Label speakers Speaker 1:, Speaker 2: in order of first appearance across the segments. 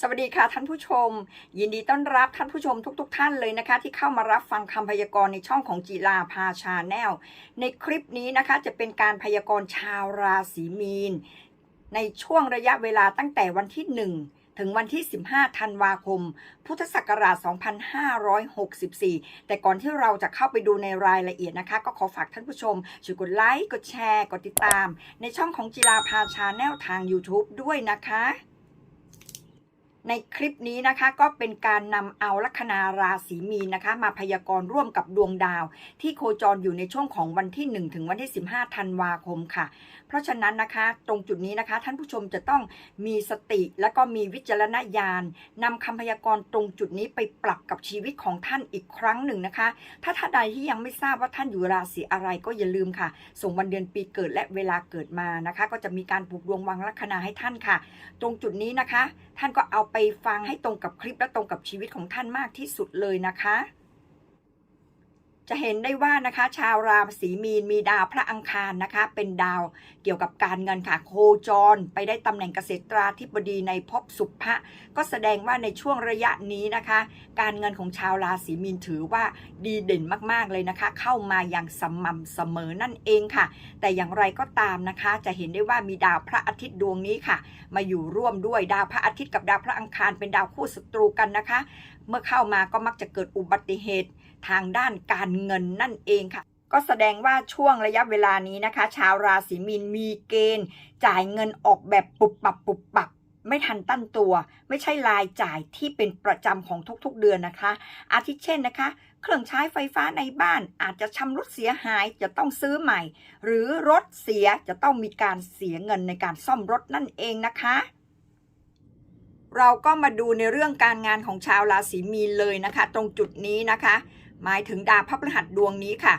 Speaker 1: สวัสดีค่ะท่านผู้ชม ยินดีต้อนรับท่านผู้ชมทุกๆท่านเลยนะคะ ที่เข้ามารับฟังคำพยากรณ์ในช่องของจีลาพาชาแนลในคลิปนี้นะคะจะเป็นการพยากรณ์ชาวราศีมีน ในช่วงระยะเวลาตั้งแต่วันที่ 1 ถึงวันที่ 15 ธันวาคม พุทธศักราช 2564 แต่ก่อนที่เราจะเข้าไปดูในรายละเอียดนะคะ ก็ขอฝากท่านผู้ชมช่วยกดไลค์กดแชร์กดติดตาม ในช่องของจีลาพาชาแนลทาง YouTube ด้วยนะคะ ในคลิปนี้นะคะก็เป็นการนำเอาลัคนาราศีมีนนะคะ มาพยากรณ์ร่วมกับดวงดาว ที่โคจรอยู่ในช่วงของวันที่ 1 ถึงวันที่ 15 ธันวาคมค่ะ เพราะฉะนั้นนะคะ ตรงจุดนี้นะคะ ท่านผู้ชมจะต้องมีสติและก็มีวิจารณญาณนำคำพยากรณ์ตรงจุดนี้ไปปรับกับชีวิตของท่านอีกครั้งหนึ่งนะคะ ถ้าท่านใดที่ยังไม่ทราบว่าท่านอยู่ราศีอะไรก็อย่าลืมค่ะ ส่งวันเดือนปีเกิดและเวลาเกิดมานะคะ ก็จะมีการผูกดวงวางลัคนาให้ท่านค่ะ ตรงจุดนี้นะคะ ท่านก็เอาไปฟังให้ตรงกับคลิปและตรงกับชีวิตของท่านมากที่สุดเลยนะคะ จะเห็นได้ว่านะคะ ชาวราศีมีนมีดาวพระอังคารนะคะ เป็นดาวเกี่ยวกับการเงินค่ะ โคจร ไปได้ตำแหน่งเกษตราธิบดีในภพสุภะก็แสดงว่าในช่วงระยะนี้นะคะ การเงินของชาวราศีมีนถือว่าดีเด่นมากๆเลยนะคะ เข้ามาอย่างสม่ำเสมอนั่นเองค่ะ แต่อย่างไรก็ตามนะคะ จะเห็นได้ว่ามีดาวพระอาทิตย์ดวงนี้ค่ะ มาอยู่ร่วมด้วยดาวพระอาทิตย์กับดาวพระอังคารเป็นดาวคู่ศัตรูกันนะคะ เมื่อเข้ามาก็มักจะเกิดอุบัติเหตุทางด้านการเงินนั่นเองค่ะ ก็แสดงว่าช่วงระยะเวลานี้นะคะ ชาวราศีมีนมีเกณฑ์ จ่ายเงินออกแบบปุบปับปุบปับไม่ทันตั้งตัว ไม่ใช่รายจ่ายที่เป็นประจำของทุกๆเดือนนะคะ อาทิเช่นนะคะ เครื่องใช้ไฟฟ้าในบ้านอาจจะชำรุดเสียหายจะต้องซื้อใหม่ หรือรถเสียจะต้องมีการเสียเงินในการซ่อมรถนั่นเองนะคะ เราก็มาดูในเรื่องการงานของชาวราศีมีนเลยนะคะ ตรงจุดนี้นะคะ หมายถึงดาวพระพฤหัสดวงนี้ค่ะ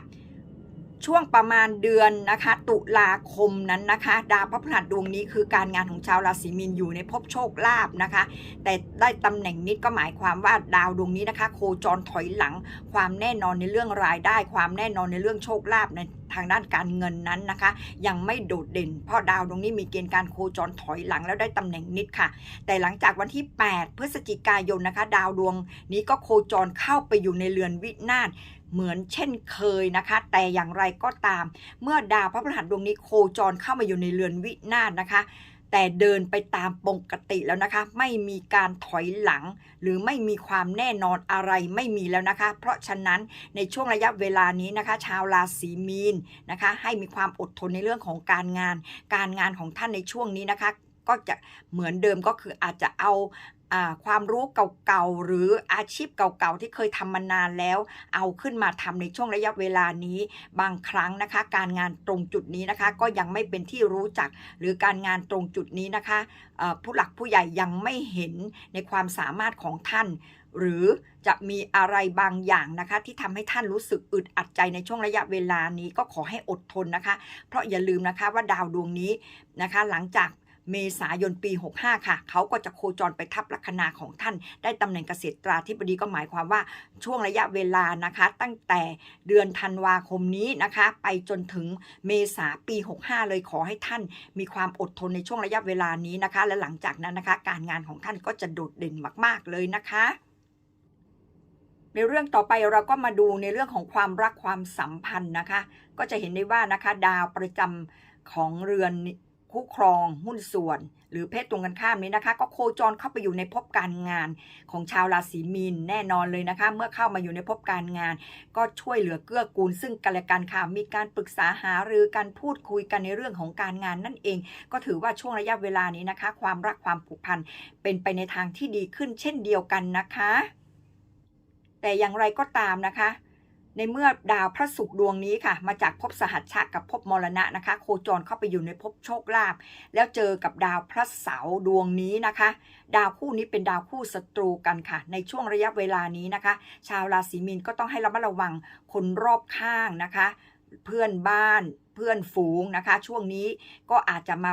Speaker 1: ช่วงประมาณเดือนนะคะ ตุลาคมนั้นนะคะ ดาวพระพฤหัสดวงนี้คือการงานของชาวราศีมีนอยู่ในภพโชคลาภนะคะ แต่ได้ตำแหน่งนิดก็หมายความว่าดาวดวงนี้นะคะ โคจรถอยหลัง ความแน่นอนในเรื่องรายได้ ความแน่นอนในเรื่องโชคลาภใน ทางด้านการเงินนั้นนะคะ ยังไม่โดดเด่น เพราะดาวดวงนี้มีเกณฑ์การโคจรถอยหลังแล้วได้ตำแหน่งนิดค่ะ แต่หลังจากวันที่ 8 พฤศจิกายนนะคะ ดาวดวงนี้ก็โคจรเข้าไปอยู่ในเรือนวินาศเหมือนเช่นเคยนะคะ แต่อย่างไรก็ตาม เมื่อดาวพระพฤหัสดวงนี้โคจรเข้ามาอยู่ในเรือนวินาศนะคะ แต่เดินไปตามปกติแล้วนะคะ ไม่มีการถอยหลัง หรือไม่มีความแน่นอนอะไรไม่มีแล้วนะคะ เพราะฉะนั้นในช่วงระยะเวลานี้นะคะ ชาวราศีมีนนะคะ ให้มีความอดทนในเรื่องของการงาน การงานของท่านในช่วงนี้นะคะก็จะเหมือนเดิมก็คืออาจจะเอา ความรู้เก่าๆ หรืออาชีพเก่าๆ ที่เคยทำมานานแล้ว เอาขึ้นมาทำในช่วงระยะเวลานี้ บางครั้งนะคะ การงานตรงจุดนี้นะคะ ก็ยังไม่เป็นที่รู้จัก หรือการงานตรงจุดนี้นะคะ ผู้หลักผู้ใหญ่ยังไม่เห็นในความสามารถของท่าน หรือจะมีอะไรบางอย่างนะคะ ที่ทำให้ท่านรู้สึกอึดอัดใจในช่วงระยะเวลานี้ก็ขอให้อดทนนะคะ เพราะอย่าลืมนะคะว่าดาวดวงนี้นะคะ หลังจาก เมษายนปี 65 ค่ะ เขาก็จะโคจรไปทับลัคนาของท่าน ได้ตำแหน่งเกษตราธิบดีก็หมายความว่าช่วงระยะเวลานะคะ ตั้งแต่เดือนธันวาคมนี้นะคะ ไปจนถึงเมษาปี 65 เลยขอให้ท่าน มีความอดทนในช่วงระยะเวลานี้นะคะ และหลังจากนั้นนะคะ การงานของท่านก็จะโดดเด่นมาก ๆ เลยนะคะในเรื่องต่อไปเราก็มาดูในเรื่องของความรักความสัมพันธ์นะคะ ก็จะเห็นได้ว่านะคะ ดาวประจำของเรือน คู่ครองหุ้นส่วน หรือเพศตรงกันข้ามนี้นะคะ ก็โคจรเข้าไปอยู่ในภพการงานของชาวราศีมีนแน่นอนเลยนะคะ เมื่อเข้ามาอยู่ในภพการงาน ก็ช่วยเหลือเกื้อกูล ซึ่งกันและกันค่ะมีการปรึกษาหารือการพูดคุยกันในเรื่องของการงานนั่นเอง ก็ถือว่าช่วงระยะเวลานี้นะคะ ความรักความผูกพันเป็นไปในทางที่ดีขึ้นเช่นเดียวกันนะคะ แต่อย่างไรก็ตามนะคะ ในเมื่อดาวพระศุกร์ดวงนี้ค่ะ มาจากภพสหัชชะกับภพมรณะนะคะ โคจรเข้าไปอยู่ในภพโชคลาภแล้วเจอกับดาวพระเสาร์ดวงนี้นะคะ ดาวคู่นี้เป็นดาวคู่ศัตรูกันค่ะ ในช่วงระยะเวลานี้นะคะ ชาวราศีมีนก็ต้องให้ระมัดระวังคนรอบข้างนะคะ เพื่อนบ้านเพื่อนฝูงนะคะ ช่วงนี้ก็อาจจะมา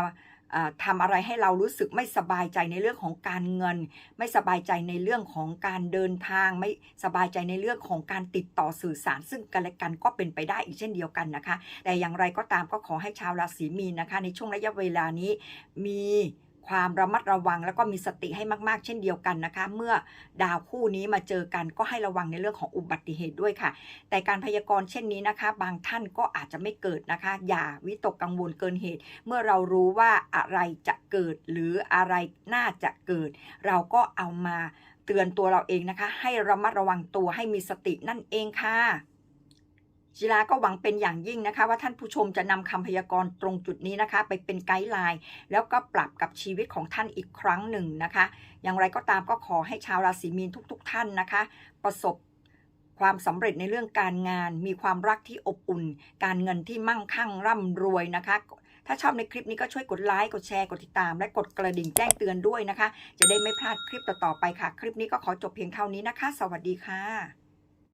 Speaker 1: ทำอะไรให้เรารู้สึกไม่สบายใจในเรื่องของการเงิน ไม่สบายใจในเรื่องของการเดินทาง ไม่สบายใจในเรื่องของการติดต่อสื่อสาร ซึ่งกันและกันก็เป็นไปได้อีกเช่นเดียวกันนะคะ แต่อย่างไรก็ตามก็ขอให้ชาวราศีมีนนะคะ ในช่วงระยะเวลานี้มี ความระมัดระวังแล้วก็มีสติให้มาก ๆ เช่นเดียวกันนะคะ เมื่อดาวคู่นี้มาเจอกันก็ให้ระวังในเรื่องของอุบัติเหตุด้วยค่ะ แต่การพยากรณ์เช่นนี้นะคะ บางท่านก็อาจจะไม่เกิดนะคะ อย่าวิตกกังวลเกินเหตุ เมื่อเรารู้ว่าอะไรจะเกิดหรืออะไรน่าจะเกิด เราก็เอามาเตือนตัวเราเองนะคะ ให้ระมัดระวังตัวให้มีสตินั่นเองค่ะ จิราก็หวังเป็นอย่างยิ่งนะคะ ว่าท่านผู้ชมจะนำคำพยากรณ์ตรงจุดนี้นะคะ ไปเป็นไกด์ไลน์ แล้วก็ปรับกับชีวิตของท่านอีกครั้งหนึ่งนะคะ อย่างไรก็ตามก็ขอให้ชาวราศีมีนทุกๆท่านนะคะ ประสบความสำเร็จในเรื่องการงาน มีความรักที่อบอุ่น การเงินที่มั่งคั่งร่ำรวยนะคะ ถ้าชอบในคลิปนี้ก็ช่วยกดไลค์กดแชร์กดติดตาม และกดกระดิ่งแจ้งเตือนด้วยนะคะ จะได้ไม่พลาดคลิปต่อๆไปค่ะ คลิปนี้ก็ขอจบเพียงเท่านี้นะคะ สวัสดีค่ะ